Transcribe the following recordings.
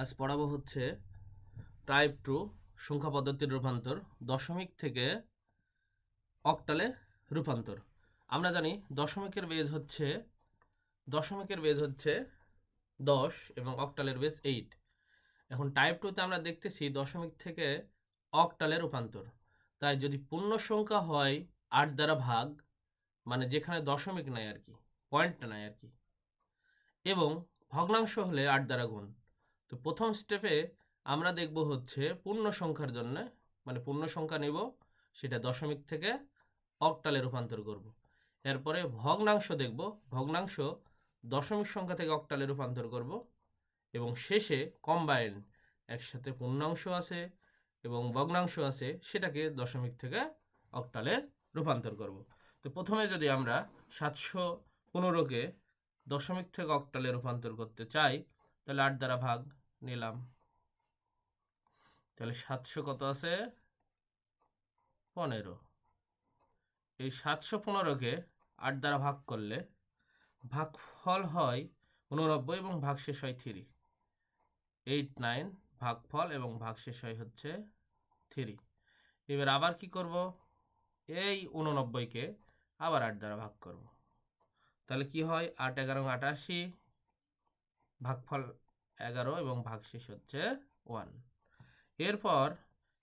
আজ পড়াবো হচ্ছে টাইপ টু সংখ্যা পদ্ধতির রূপান্তর, দশমিক থেকে অক্টালে রূপান্তর। আমরা জানি দশমিকের বেজ হচ্ছে, দশমিকের বেজ হচ্ছে দশ এবং অক্টালের বেজ এইট এখন টাইপ টুতে আমরা দেখতেছি দশমিক থেকে অক্টালে রূপান্তর। তাই যদি পূর্ণ সংখ্যা হয় আট দ্বারা ভাগ মানে যেখানে দশমিক নাই আর কি পয়েন্ট নাই আর কি, এবং ভগ্নাংশ হলে আট দ্বারা গুণ। তো প্রথম স্টেপে আমরা দেখব হচ্ছে পূর্ণ সংখ্যার জন্য মানে পূর্ণ সংখ্যা নেব, সেটা দশমিক থেকে অকটালে রূপান্তর করব। এরপরে ভগ্নাংশ দেখব, ভগ্নাংশ দশমিক সংখ্যা থেকে অকটালে রূপান্তর করব এবং শেষে কম্বাইন একসাথে পূর্ণাংশ আছে এবং ভগ্নাংশ আছে, সেটাকে দশমিক থেকে অকটালে রূপান্তর করব তো প্রথমে যদি আমরা সাতশো পনেরোকে দশমিক থেকে অকটালে রূপান্তর করতে চাই, তাহলে আট দ্বারা ভাগ নিলাম। তাহলে সাতশো কত আছে? পনেরো। এই সাতশো পনেরোকে আট দ্বারা ভাগ করলে ভাগফল হয় উননব্বই এবং ভাগশেষ হয় থ্রি। এইট নাইন ভাগফল এবং ভাগশেষ হয় হচ্ছে থ্রি। এবার আবার কি করব? এই উননব্বইকে আবার আট দ্বারা ভাগ করব। তাহলে কি হয়? আট, এগারো আটাশি ভাগফল এগারো এবং ভাগশেষ হচ্ছে ওয়ান এরপর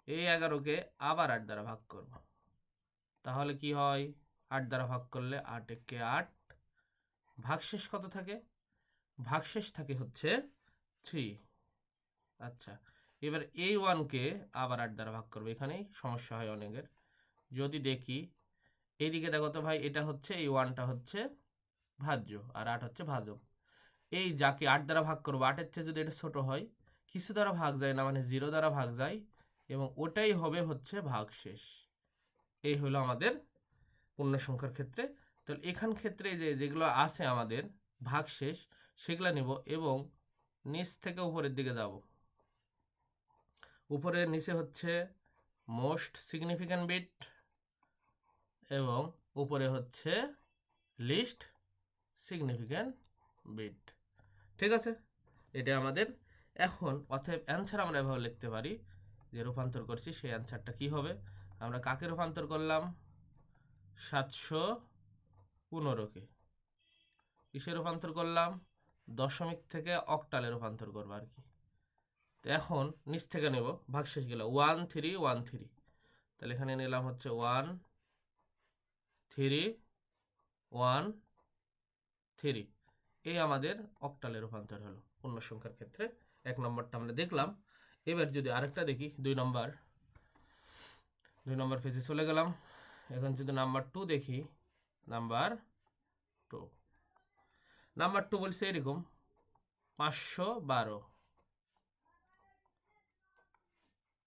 এই এগারোকে আবার আট দ্বারা ভাগ করব। তাহলে কি হয়? আট দ্বারা ভাগ করলে আট একে আট। ভাগশেষ কত থাকে? ভাগশেষ থাকে হচ্ছে থ্রি আচ্ছা এবার এই ওয়ানকে আবার আট দ্বারা ভাগ করব এখানেই, সমস্যা হয় অনেকের। যদি দেখি, এইদিকে দেখো তো ভাই, এটা হচ্ছে, এই ওয়ানটা হচ্ছে ভাজ্য, আর আট হচ্ছে ভাজক। এই যাকে আট দ্বারা ভাগ করব, আটের চেয়ে যদি এটা ছোট হয়, কিছু দ্বারা ভাগ যায় না মানে জিরো দ্বারা ভাগ যায়, এবং ওটাই হবে হচ্ছে ভাগ শেষ এই হলো আমাদের পূর্ণ সংখ্যার ক্ষেত্রে। তো এখান ক্ষেত্রে যে, যেগুলো আছে আমাদের ভাগ শেষ সেগুলো নেব এবং নিচ থেকে উপরের দিকে যাব। উপরে নিচে হচ্ছে মোস্ট সিগনিফিক্যান্ট বিট এবং উপরে হচ্ছে লিস্ট সিগনিফিক্যান্ট বিট ঠিক আছে? এটা আমাদের এখন অতএব অ্যান্সার আমরা এভাবে লিখতে পারি যে রূপান্তর করছি, সেই অ্যান্সারটা কি হবে? আমরা কাকে রূপান্তর করলাম? সাতশো পনেরোকে। কিসে রূপান্তর করলাম? দশমিক থেকে অক্টালে রূপান্তর করব আর কি। তো এখন নিচ থেকে নেব ভাগশেষ গেল। ওয়ান থ্রি ওয়ান থ্রি তাহলে এখানে নিলাম হচ্ছে ওয়ান থ্রি ওয়ান থ্রি এই আমাদের অক্টালে রূপান্তর হলো পূর্ণ সংখ্যার ক্ষেত্রে। এক নম্বরটা আমরা দেখলাম। এবার যদি আরেকটা দেখি, দুই নম্বর। দুই নম্বর পেজে চলে গেলাম। এখন যদি নাম্বার টু দেখি নাম্বার টু নাম্বার টু বলছে এরকম, পাঁচশো বারো।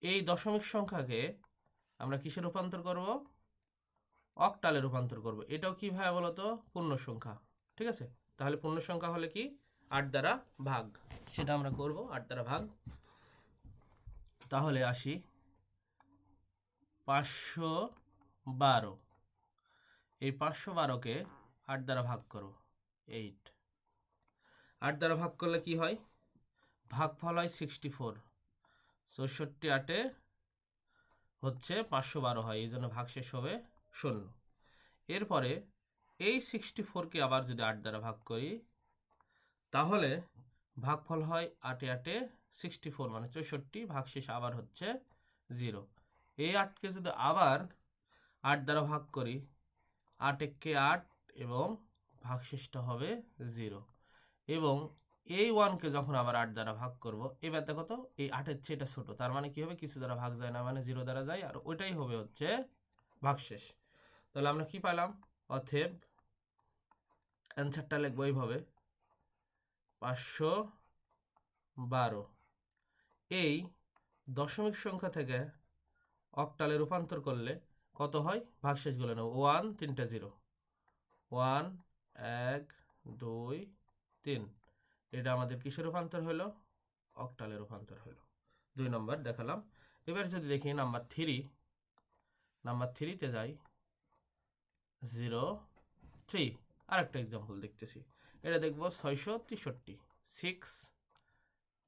এই দশমিক সংখ্যাকে আমরা কিসে রূপান্তর করব? অক্টালে রূপান্তর করব। এটাও কী কীভাবে বলতো? পূর্ণ সংখ্যা। ঠিক আছে? তাহলে পূর্ণ সংখ্যা হলে কি? আট দ্বারা ভাগ। সেটা আমরা করব, আট দ্বারা ভাগ। তাহলে আসি। পাঁচশো বারো। এই পাঁচশো বারোকে আট দ্বারা ভাগ করো। এইট। আট দ্বারা ভাগ করলে কি হয়? ভাগফল হয় সিক্সটি ফোর। চৌষট্টি আটে হচ্ছে পাঁচশো বারো হয়, এই জন্য ভাগ শেষ হবে শূন্য। এরপরে এই সিক্সটি ফোরকে আবার যদি আট দ্বারা ভাগ করি, তাহলে ভাগফল হয় আটে আটে সিক্সটি ফোর মানে চৌষট্টি, ভাগশেষ আবার হচ্ছে জিরো এই আটকে যদি আবার আট দ্বারা ভাগ করি, আট এককে আট এবং ভাগশেষটা হবে জিরো এবং এই ওয়ানকে যখন আবার আট দ্বারা ভাগ করব, এবার দেখো তো, এই আটের চেয়ে এটা ছোটো, তার মানে কি হবে? কিছু দ্বারা ভাগ যায় না মানে জিরো দ্বারা যায়, আর ওইটাই হবে হচ্ছে ভাগশেষ। তাহলে আমরা কি পেলাম অথেব অ্যান্সারটা লিখব এইভাবে। পাঁচশো বারো। এই দশমিক সংখ্যা থেকে অক্টালে রূপান্তর করলে কত হয়? ভাগশেষগুলো নেব। ওয়ান, তিনটা, জিরো। ওয়ান, এক, দুই, তিন। এটা আমাদের কিসের রূপান্তর হলো? অক্টালে রূপান্তর হলো। দুই নম্বর দেখালাম। এবার যদি দেখি নাম্বার থ্রি, নাম্বার থ্রিতে যাই। Zero, three. আরেকটা এক্সাম্পল দেখতেছি। এটা দেখব ছয়শো তেষট্টি। সিক্স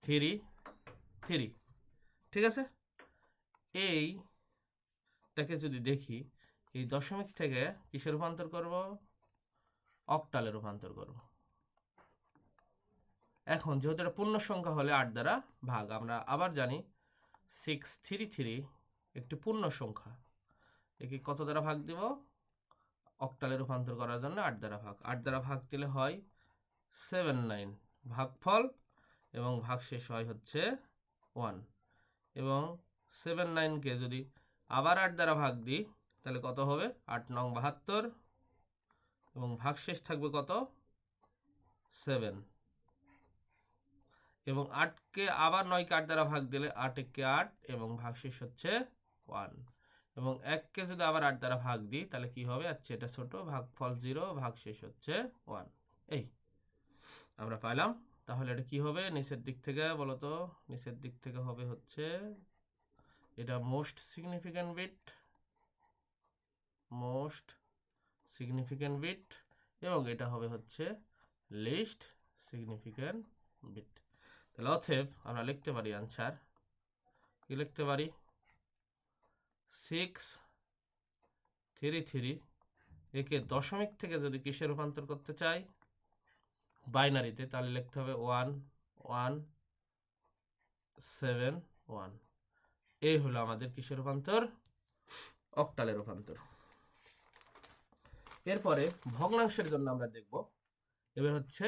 থ্রি থ্রি ঠিক আছে? এইটাকে যদি দেখি, এই দশমিক থেকে কিসে রূপান্তর করব? অক্টালে রূপান্তর করব। এখন যেহেতু এটা পূর্ণ সংখ্যা হলে আট দ্বারা ভাগ, আমরা আবার জানি সিক্স থ্রি থ্রি একটি পূর্ণ সংখ্যা। একে কত দ্বারা ভাগ দিব? অক্টালে রূপান্তর করার জন্য আট দ্বারা ভাগ। আট দ্বারা ভাগ দিলে হয় সেভেন নাইন ভাগফল এবং ভাগ শেষ হয় হচ্ছে ওয়ান এবং সেভেন নাইনকে যদি আবার আট দ্বারা ভাগ দিই, তাহলে কত হবে? আট নং বাহাত্তর। এবং ভাগ শেষ থাকবে কত? সেভেন এবং আটকে আবার নয়কে আট দ্বারা ভাগ দিলে আট একে আট এবং ভাগ শেষ হচ্ছে ওয়ান এবং এককে যদি আবার আট দ্বারা ভাগ দিই, তাহলে কি হবে? আচ্ছা এটা ছোট ভাগ ফল জিরো ভাগ শেষ হচ্ছে ওয়ান। এই, আমরা পাইলাম। তাহলে এটা কি হবে? নিচের দিক থেকে বলো তো নিচের দিক থেকে হবে হচ্ছে, এটা most significant bit most significant bit এবং এটা হবে হচ্ছে লিস্ট সিগনিফিক্যান্ট বিট তাহলে অথেব আমরা লিখতে পারি আনসার কি লিখতে পারি? সিক্স থ্রি থ্রি একে দশমিক থেকে যদি কিসে রূপান্তর করতে চাই? বাইনারিতে, তাহলে লিখতে হবে ওয়ান ওয়ান সেভেন ওয়ান এই হলো আমাদের কিসের রূপান্তর? অক্টালের রূপান্তর। এরপরে ভগ্নাংশের জন্য আমরা দেখব, এবার হচ্ছে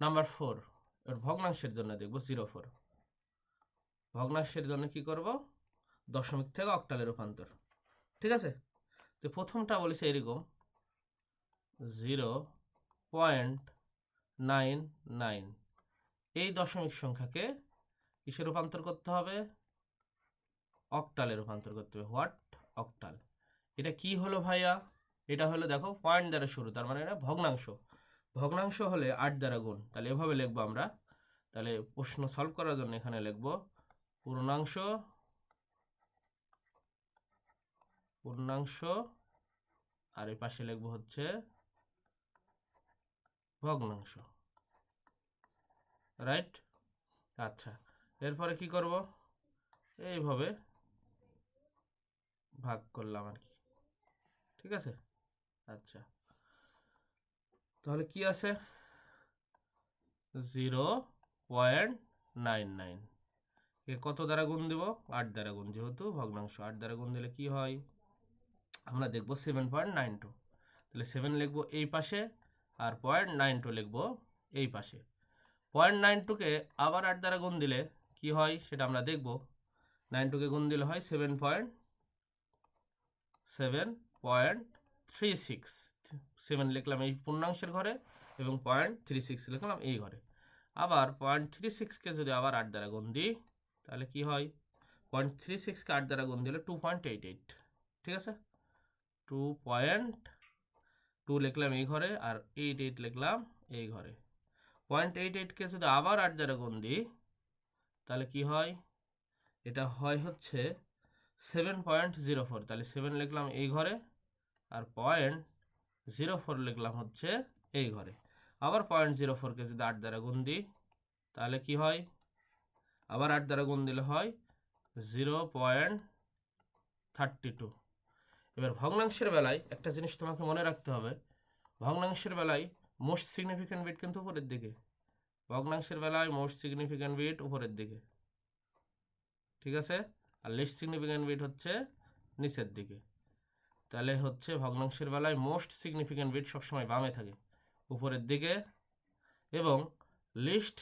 নাম্বার ফোর এবার ভগ্নাংশের জন্য দেখব জিরো ফোর ভগ্নাংশের জন্য কি করব? দশমিক থেকে অক্টালের রূপান্তর। ঠিক আছে? তো প্রথমটা বলেছে এরকম। Zero point nine nine. এই দশমিক সংখ্যাকে কিসে রূপান্তর করতে হবে? অক্টালে রূপান্তর করতে হবে। হোয়াট? অক্টাল। এটা কি হলো ভাইয়া? এটা হলো দেখো, পয়েন্ট দ্বারা শুরু। তার মানে এটা ভগ্নাংশ। ভগ্নাংশ হলে আট দ্বারা গুণ। তাহলে এভাবে লিখব আমরা। তাহলে প্রশ্ন সলভ করার জন্য এখানে লিখব, পূর্ণাংশ পূর্ণাংশ, আর এই পাশে লিখব হচ্ছে ভগ্নাংশ। রাইট আচ্ছা এরপরে কি করব? এইভাবে ভাগ করলাম আর কি। ঠিক আছে? আচ্ছা। তাহলে কি আছে? Zero point nine nine. এ কত দ্বারা গুণ দেব? আট দ্বারা গুণ, যেহেতু ভগ্নাংশ। আট দ্বারা গুণ দিলে কি হয়? আমরা দেখব সেভেন পয়েন্ট নাইন টু তাহলে সেভেন লিখব এই পাশে আর পয়েন্ট নাইন টু লিখব এই পাশে। পয়েন্ট নাইন টুকে আবার আট দ্বারা গুণ দিলে কি হয় সেটা আমরা দেখব। নাইন টুকে গুণ দিলে হয় seven point seven point three six seven লিখলাম এই পূর্ণাংশের ঘরে এবং পয়েন্ট থ্রি সিক্স লিখলাম এই ঘরে। আবার পয়েন্ট থ্রি সিক্সকে যদি আবার আট দ্বারা গুণ দিই, তাহলে কি হয়? পয়েন্ট থ্রি সিক্সকে আট দ্বারা গুণ দিলে টু পয়েন্ট এইট এইট ঠিক আছে? টু পয়েন্ট টু লিখলাম এই ঘরে আর এইট এইট লিখলাম এই ঘরে। পয়েন্ট এইট এইটকে যদি আবার আট দ্বারা গুণ দিই, তাহলে কি হয়? এটা হয় হচ্ছে সেভেন পয়েন্ট জিরো ফোর তাহলে সেভেন লিখলাম এই ঘরে আর পয়েন্ট জিরো ফোর লিখলাম হচ্ছে এই ঘরে। আবার পয়েন্ট জিরো ফোরকে যদি আট দ্বারা গুণ দিই, তাহলে কি হয়? আবার আট দ্বারা গুণ দিলে হয় জিরো পয়েন্ট থার্টি টু এবার ভগ্নাংশের বেলায় একটা জিনিস তোমাকে মনে রাখতে হবে। ভগ্নাংশের বেলায় মোস্ট সিগনিফিক্যান্ট বিট কিন্তু উপরের দিকে। ভগ্নাংশের বেলায় মোস্ট সিগনিফিক্যান্ট বিট উপরের দিকে। ঠিক আছে? আর লিস্ট সিগনিফিক্যান্ট বিট হচ্ছে নিচের দিকে। তাহলে হচ্ছে ভগ্নাংশের বেলায় মোস্ট সিগনিফিক্যান্ট বিট সবসময় বামে থাকে, উপরের দিকে। এবং লিস্ট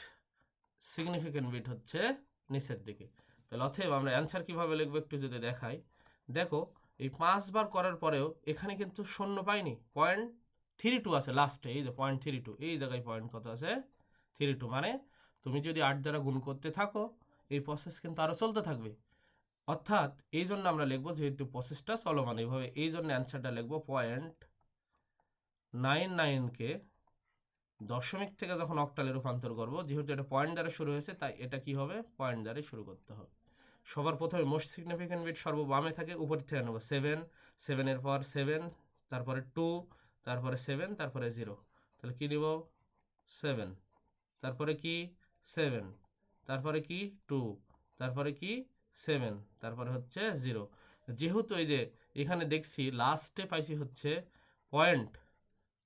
সিগনিফিক্যান্ট বিট হচ্ছে নিচের দিকে। তাহলে অথব আমরা অ্যান্সার কীভাবে লিখব একটু যদি দেখাই। দেখো এই পাঁচবার করার পরেও এখানে কিন্তু শূন্য পাইনি। পয়েন্ট থ্রি টু আছে লাস্টে এই যে পয়েন্ট থ্রি টু এই জায়গায় পয়েন্ট কত আছে? থ্রি টু মানে তুমি যদি আট দ্বারা গুণ করতে থাকো, এই প্রসেস কিন্তু আরও চলতে থাকবে। অর্থাৎ এই জন্য আমরা লিখব যেহেতু প্রসেসটা চলমান, এইভাবে এই জন্য অ্যান্সারটা লিখব পয়েন্ট নাইন নাইনকে দশমিক থেকে যখন অক্টালে রূপান্তর করব, যেহেতু এটা পয়েন্ট দ্বারা শুরু হয়েছে, তাই এটা কি হবে? পয়েন্ট দ্বারাই শুরু করতে হবে। সবার প্রথমে মোস্ট সিগনিফিক্যান্ট বিট সর্ববামে থাকে উপর থেকে নেব। সেভেন সেভেনের পর সেভেন তারপরে টু তারপরে সেভেন তারপরে জিরো তাহলে কী নেব? সেভেন তারপরে কি? সেভেন তারপরে কি? টু তারপরে কি? সেভেন তারপরে হচ্ছে জিরো যেহেতু এই যে এখানে দেখছি লাস্টে পাইছি হচ্ছে পয়েন্ট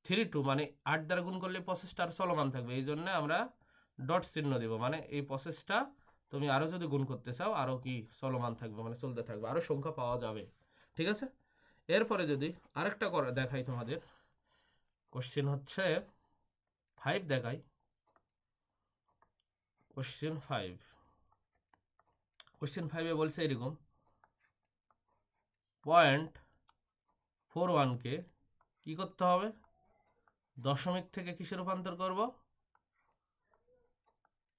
থ্রি টু মানে আট দ্বারা গুণ করলে প্রসেসটা আর চলমান থাকবে। এই জন্য আমরা ডট চিহ্ন দেব। মানে এই প্রসেসটা তুমি আরও যদি গুণ করতে চাও আরও কি চলমান থাকবে মানে চলতে থাকবে আরও সংখ্যা পাওয়া যাবে। ঠিক আছে? এরপরে যদি আরেকটা করা দেখাই তোমাদের কোশ্চেন হচ্ছে ফাইভ দেখাই। কোশ্চেন ফাইভ কোশ্চেন ফাইভে বলছে এরকম পয়েন্ট ফোর ওয়ানকে কী করতে হবে? দশমিক থেকে কিসে রূপান্তর করব?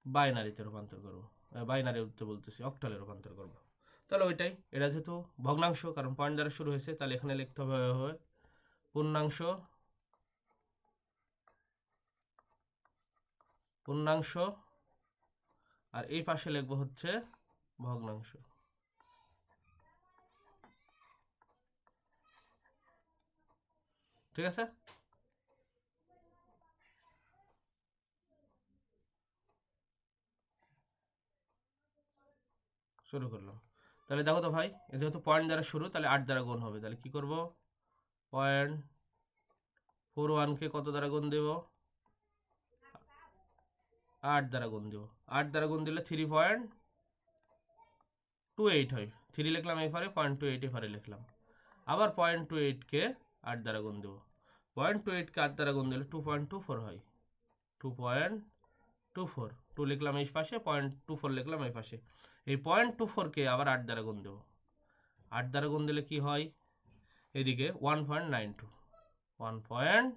বাইনারিতে রূপান্তর করব। বাইনারি উঠতে বলতেছি অক্টালে রূপান্তর করব। তাহলে ওইটাই, এটা যেহেতু ভগ্নাংশ, কারণ পয়েন্ট দ্বারা শুরু হয়েছে, তাহলে এখানে লিখতে হবে পূর্ণাংশ পূর্ণাংশ, আর এই পাশে লিখব হচ্ছে ভগ্নাংশ। ঠিক আছে? শুরু করলাম তাহলে দেখো তো ভাই যেহেতু পয়েন্ট দ্বারা শুরু, তাহলে আট দ্বারা গুণ হবে। তাহলে কি করব? পয়েন্ট ফোর ওয়ানকে কত দ্বারা গুণ দেব? আট দ্বারা গুণ দেব। আট দ্বারা গুণ দিলে থ্রি পয়েন্ট টু এইট হয়। থ্রি লিখলাম এফারে পয়েন্ট টু এইট এফারে লিখলাম। আবার পয়েন্ট টু এইটকে আট দ্বারা গুণ দেবো। পয়েন্ট টু এইটকে আট দ্বারা গুণ দিলে টু পয়েন্ট টু ফোর হয়। Two point two four two লিখলাম এই পাশে পয়েন্ট টু ফোর লিখলাম এই পাশে। এই পয়েন্ট টু ফোরকে আবার আট দ্বারা গুণ দেবো। আট দ্বারা গুণ দিলে কি হয়? এদিকে one point nine two one point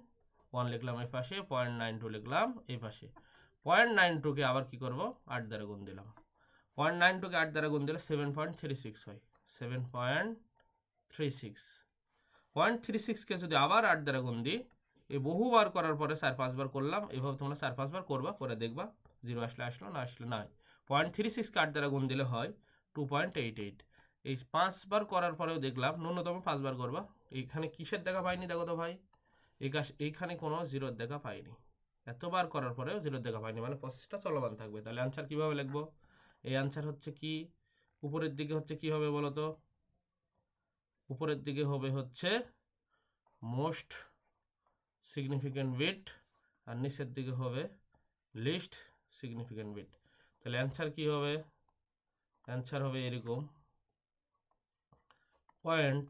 one লিখলাম এই পাশে পয়েন্ট নাইন টু লিখলাম এই পাশে। পয়েন্ট নাইন টুকে আবার কি করব? আট দ্বারা গুণ দিলাম। পয়েন্ট নাইন টুকে আট দ্বারা গুণ দিলে সেভেন পয়েন্ট থ্রি সিক্স হয়। Seven point three six point three সিক্সকে যদি আবার আট দ্বারা গুণ দিই এই বহুবার করার পরে চার পাঁচবার করলাম, এভাবে তোমরা চার পাঁচবার করবা, করে দেখবা, জিরো আসলে আসলো, না আসলে নাই। পয়েন্ট থ্রি সিক্স আট দ্বারা গুণ দিলে হয় টু পয়েন্ট এইট এইট এই পাঁচবার করার পরেও দেখলাম, ন্যূনতম পাঁচবার করবা। এইখানে কিসের দেখা পাইনি দেখো তো ভাই? এই এইখানে কোনো জিরোর দেখা পাইনি। এতবার করার পরেও জিরোর দেখা পাইনি মানে প্রসেসটা চলমান থাকবে। তাহলে অ্যান্সার কীভাবে লিখব? এই অ্যান্সার হচ্ছে কি? উপরের দিকে হচ্ছে কি হবে বলো তো? উপরের দিকে হবে হচ্ছে মোস্ট সিগনিফিক্যান্ট বিট আর নিচের দিকে হবে লিস্ট সিগনিফিক্যান্ট বিট তাহলে অ্যান্সার কি হবে? অ্যান্সার হবে এরকম। পয়েন্ট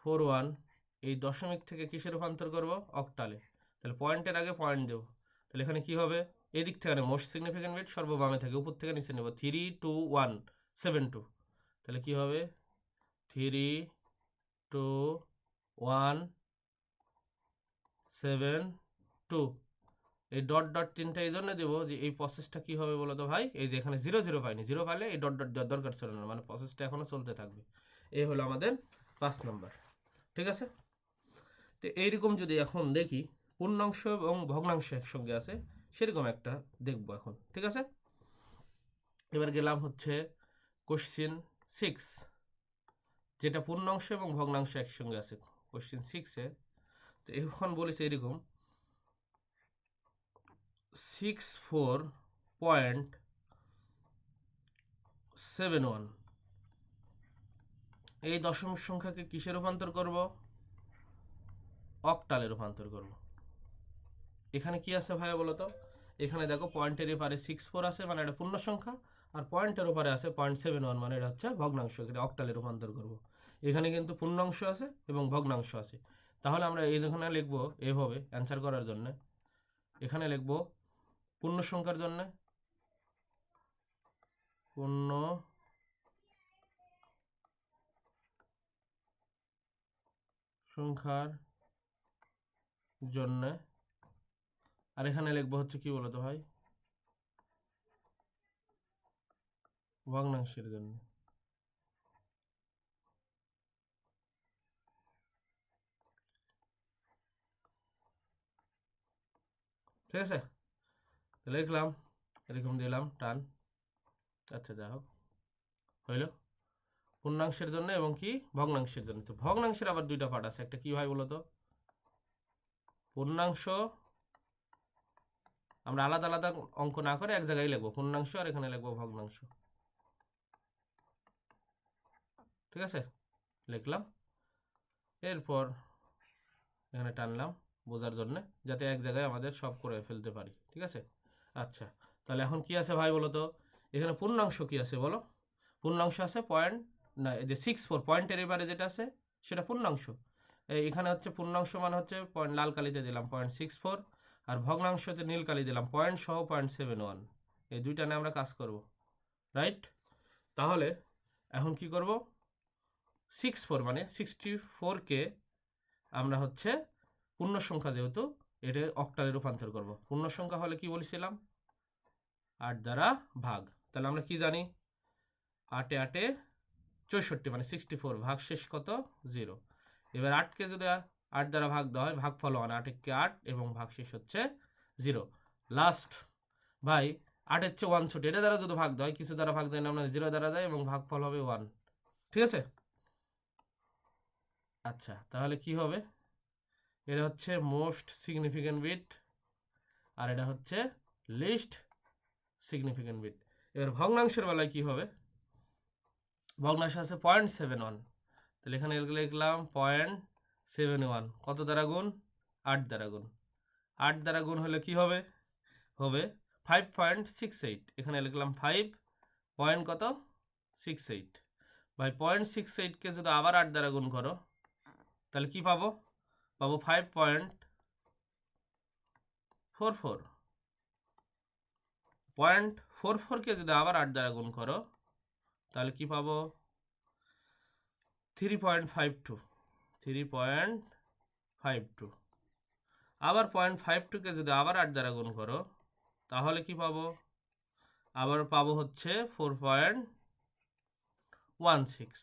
ফোর ওয়ান এই দশমিক থেকে কিসে রূপান্তর করব? অক্টালে তাহলে পয়েন্টের আগে পয়েন্ট দেবো। তাহলে এখানে কি হবে? এদিক থেকে মোস্ট সিগনিফিক্যান্ট বিট সর্ববামে থাকে, উপর থেকে নিচে নেব। Three two one seven two তাহলে কি হবে? Three two one seven two এই ডট ডট তিনটা এই জন্য দেবো যে এই প্রসেসটা কী হবে বলো তো ভাই? এই যে এখানে জিরো জিরো পাইনি। জিরো পাইলে এই ডট ডট দেওয়ার দরকার ছিল না। মানে প্রসেসটা এখনও চলতে থাকবে। এই হলো আমাদের পাঁচ নম্বর ঠিক আছে? তো এইরকম যদি এখন দেখি, পূর্ণাংশ এবং ভগ্নাংশ একসঙ্গে আছে, সেরকম একটা দেখব এখন। ঠিক আছে? এবার গেলাম হচ্ছে কোশ্চিন সিক্স যেটা পূর্ণাংশ এবং ভগ্নাংশ একসঙ্গে আছে কোশ্চিন সিক্সে তো এখন বলেছে এরকম six four point seven one এই দশমিক সংখ্যাকে কিসে রূপান্তর করব? অক্টালে রূপান্তর করব। এখানে কি আছে ভাইয়া বলো তো? এখানে দেখো পয়েন্টের এপারে সিক্স ফোর আছে মানে এটা পূর্ণ সংখ্যা, আর পয়েন্টের ওপারে আছে পয়েন্ট সেভেন ওয়ান মানে এটা হচ্ছে ভগ্নাংশ, এটা অক্টালে রূপান্তর করব। এখানে কিন্তু পূর্ণাংশ আছে এবং ভগ্নাংশ আছে। তাহলে আমরা এই যেখানে লিখব, এভাবে অ্যান্সার করার জন্য, এখানে লিখব পূর্ণ সংখ্যার জন্য? পূর্ণ সংখ্যার জন্য। আর এখানে লিখব হচ্ছে কি বলতো ভাই? ভগ্নাংশের জন্য। ঠিক আছে? লিখলাম, এরকম দিলাম, টান। আচ্ছা যা হোক। হইল। পূর্ণাংশের জন্য এবং কি? ভগ্নাংশের জন্য। তো ভগ্নাংশের আবার দুইটা পার্ট আছে। একটা কি হয় বলতো পূর্ণাংশ, আমরা আলাদা আলাদা অঙ্ক না করে এক জায়গায় লিখব। পূর্ণাংশ আর এখানে লিখব ভগ্নাংশ। ঠিক আছে? লিখলাম। এরপর এখানে টানলাম বোঝার জন্য, যাতে এক জায়গায় আমাদের সব করে ফেলতে পারি। ঠিক আছে? আচ্ছা তাহলে এখন কি আছে ভাই বলো তো এখানে পূর্ণাংশ কি আছে বলো? পূর্ণাংশ আছে পয়েন্ট না যে সিক্স ফোর পয়েন্টের এবারে যেটা আছে সেটা পূর্ণাংশ। এখানে হচ্ছে পূর্ণাংশ মানে হচ্ছে পয়েন্ট লাল কালিতে দিলাম পয়েন্ট সিক্স ফোর আর ভগ্নাংশতে নীল কালি দিলাম পয়েন্ট সহ পয়েন্ট সেভেন ওয়ান এই দুইটা নিয়ে আমরা কাজ করব রাইট তাহলে এখন কি করব? সিক্স ফোর মানে সিক্সটি ফোরকে আমরা হচ্ছে পূর্ণ সংখ্যা যেহেতু এটা অক্টালে রূপান্তর করব। পূর্ণ সংখ্যা হলে কি বলেছিলাম? আট দ্বারা ভাগ। তাহলে আমরা কি জানি? আটে আটে চৌষট্টি মানে সিক্সটি ফোর ভাগ শেষ কত? জিরো এবার আটকে যদি আট দ্বারা ভাগ দেওয়া হয় ভাগ ফল ওয়ান আটকে আট এবং ভাগ শেষ হচ্ছে জিরো লাস্ট ভাই, আটের চেয়ে ওয়ান ছোট। এটা দ্বারা যদি ভাগ দেওয়া হয়, কিছু দ্বারা ভাগ দেয় না আমরা জিরো দ্বারা দেয় এবং ভাগ ফল হবে ওয়ান ঠিক আছে? আচ্ছা তাহলে কি হবে? এটা হচ্ছে মোস্ট সিগনিফিক্যান্ট বিট আর এটা হচ্ছে লিস্ট সিগনিফিক্যান্ট বিট। এবার ভগ্নাংশের বেলায় কি হবে? ভগ্নাংশ আছে পয়েন্ট সেভেন ওয়ান। তাহলে এখানে লিখলাম পয়েন্ট সেভেন ওয়ান। কত দ্বারা গুণ? আট দ্বারা গুণ। আট দ্বারা গুণ হলে কি হবে? হবে ফাইভ পয়েন্ট সিক্স এইট। এখানে লিখলাম ফাইভ পয়েন্ট কত? Six eight. ভাই, পয়েন্ট সিক্স এইটকে যদি আবার আট দ্বারা গুণ করো, তাহলে কি পাবো? পাবো five point four four point four ফোরকে যদি আবার আট দ্বারা গুণ করো, তাহলে কি পাবো? Three point five two three point five two আবার পয়েন্ট ফাইভ টুকে যদি আবার আট দ্বারা গুণ করো, তাহলে কি পাবো? আবার পাবো হচ্ছে ফোর পয়েন্ট ওয়ান সিক্স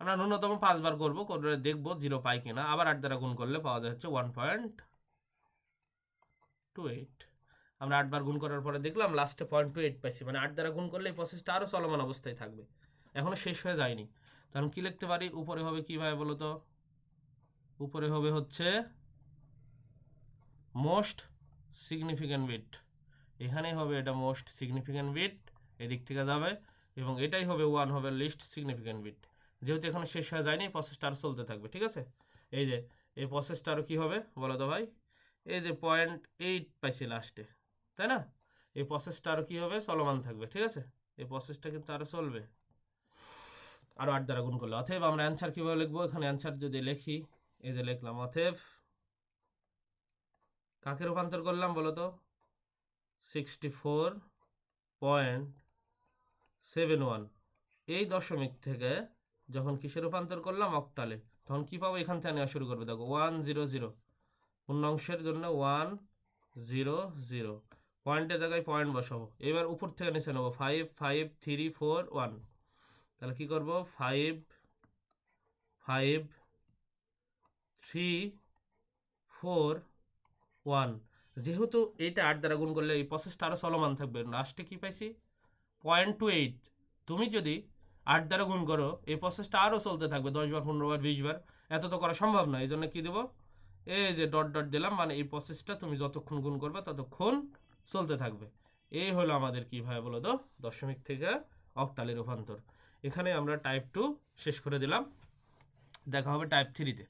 আমরা ন্যূনতম পাঁচবার করব, করে দেখব জিরো পাই কিনা। আবার আট দ্বারা গুণ করলে পাওয়া যাচ্ছে ওয়ান পয়েন্ট টু এইট আমরা আটবার গুণ করার পরে দেখলাম লাস্টে পয়েন্ট টু এইট পাইছি। মানে আট দ্বারা গুণ করলে এই প্রসেসটা আরও চলমান অবস্থায় থাকবে। এখনও শেষ হয়ে যায়নি। তখন কি লিখতে পারি? উপরে হবে কীভাবে বলো তো? উপরে হবে হচ্ছে মোস্ট সিগনিফিক্যান্ট বিট এখানেই হবে এটা মোস্ট সিগনিফিক্যান্ট বিট এদিক থেকে যাবে। এবং এটাই হবে ওয়ান হবে লিস্ট সিগনিফিক্যান্ট বিট যেহেতু এখানে শেষ হয়ে যায়নি প্রসেসটা আরও চলতে থাকবে, ঠিক আছে? এই যে, এই প্রসেসটা আরও কী হবে, বলো তো ভাই? এই যে পয়েন্ট এইট পাইছি লাস্টে তাই না? এই প্রসেসটা আরও কী হবে, চলমান থাকবে, ঠিক আছে? এই প্রসেসটা কিন্তু আরও চলবে। আরও আট দ্বারা গুণ করলে। অথব আমরা অ্যান্সার কীভাবে লিখব? এখানে অ্যান্সার যদি লিখি, এই যে লিখলাম অথব কাকে রূপান্তর করলাম বলো তো? Sixty four point seven one এই দশমিক থেকে যখন কিসে রূপান্তর করলাম, অক্টালে। তখন কী পাবো? এখান থেকে নেওয়া শুরু করবে। দেখো ওয়ান জিরো জিরো পূর্ণাংশের জন্য ওয়ান জিরো জিরো পয়েন্টের জায়গায় পয়েন্ট বসাবো। এবার উপর থেকে নিচে নেব। Five five three four one তাহলে কী করব? Five five three four one যেহেতু এইটা আট দ্বারা গুণ করলে এই প্রসেসটা আরও চলমান থাকবে। লাস্টে কী পাইছি? পয়েন্ট টু এইট তুমি যদি আট দ্বারা গুণ করো, এই প্রসেসটা আরও চলতে থাকবে, দশ বার, পনেরো বার, বিশ বার। এত তো করা সম্ভব না এই জন্য কী দেবো? এই যে ডট ডট দিলাম মানে এই প্রসেসটা তুমি যতক্ষণ গুণ করবে, ততক্ষণ চলতে থাকবে। এই হলো আমাদের কীভাবে বলো তো? দশমিক থেকে অক্টালে রূপান্তর। এখানে আমরা টাইপ টু শেষ করে দিলাম। দেখা হবে টাইপ থ্রিতে